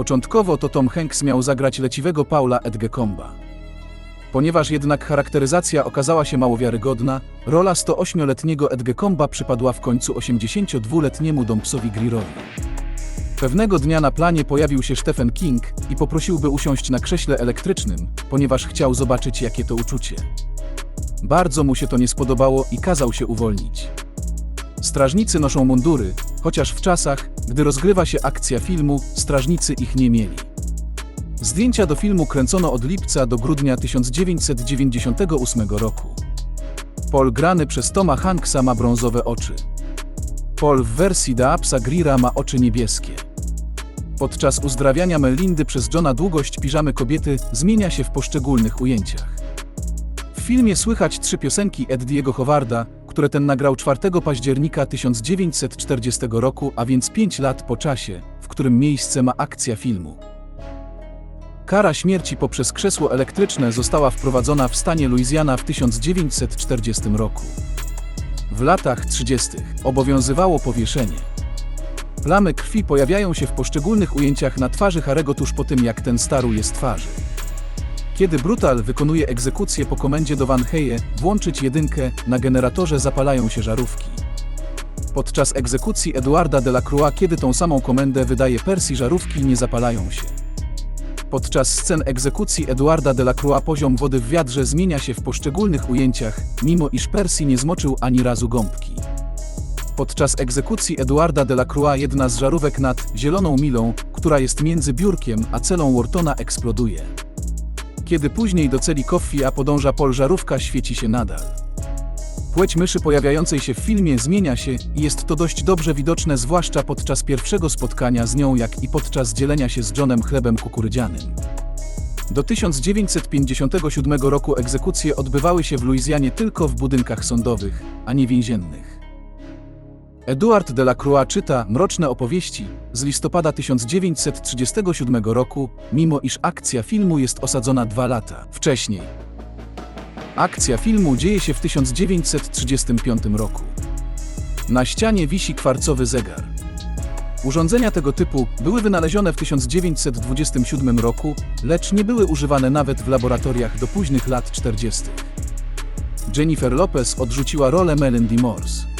Początkowo to Tom Hanks miał zagrać leciwego Paula Edgecomba. Ponieważ jednak charakteryzacja okazała się mało wiarygodna, rola 108-letniego Edgecomba przypadła w końcu 82-letniemu Dompsowi Greerowi. Pewnego dnia na planie pojawił się Stephen King i poprosił, by usiąść na krześle elektrycznym, ponieważ chciał zobaczyć, jakie to uczucie. Bardzo mu się to nie spodobało i kazał się uwolnić. Strażnicy noszą mundury, chociaż w czasach, gdy rozgrywa się akcja filmu, strażnicy ich nie mieli. Zdjęcia do filmu kręcono od lipca do grudnia 1998 roku. Paul grany przez Toma Hanksa ma brązowe oczy. Paul w wersji Daapsa Greera ma oczy niebieskie. Podczas uzdrawiania Melindy przez Johna długość piżamy kobiety zmienia się w poszczególnych ujęciach. W filmie słychać trzy piosenki Eddiego Howarda, które ten nagrał 4 października 1940 roku, a więc 5 lat po czasie, w którym miejsce ma akcja filmu. Kara śmierci poprzez krzesło elektryczne została wprowadzona w stanie Louisiana w 1940 roku. W latach 30. obowiązywało powieszenie. Plamy krwi pojawiają się w poszczególnych ujęciach na twarzy Harego tuż po tym, jak ten staruje z twarzy. Kiedy Brutal wykonuje egzekucję po komendzie do Van Heye, włączyć jedynkę, na generatorze zapalają się żarówki. Podczas egzekucji Eduarda Delacroix, kiedy tą samą komendę wydaje Percy, żarówki nie zapalają się. Podczas scen egzekucji Eduarda Delacroix poziom wody w wiadrze zmienia się w poszczególnych ujęciach, mimo iż Percy nie zmoczył ani razu gąbki. Podczas egzekucji Eduarda Delacroix jedna z żarówek nad zieloną milą, która jest między biurkiem a celą Whartona eksploduje. Kiedy później do celi Coffee a podąża Pol żarówka świeci się nadal. Płeć myszy pojawiającej się w filmie zmienia się i jest to dość dobrze widoczne zwłaszcza podczas pierwszego spotkania z nią jak i podczas dzielenia się z Johnem chlebem kukurydzianym. Do 1957 roku egzekucje odbywały się w Luizjanie tylko w budynkach sądowych, a nie więziennych. Eduard Delacroix czyta Mroczne opowieści z listopada 1937 roku, mimo iż akcja filmu jest osadzona dwa lata wcześniej. Akcja filmu dzieje się w 1935 roku. Na ścianie wisi kwarcowy zegar. Urządzenia tego typu były wynalezione w 1927 roku, lecz nie były używane nawet w laboratoriach do późnych lat 40. Jennifer Lopez odrzuciła rolę Melindy Morse.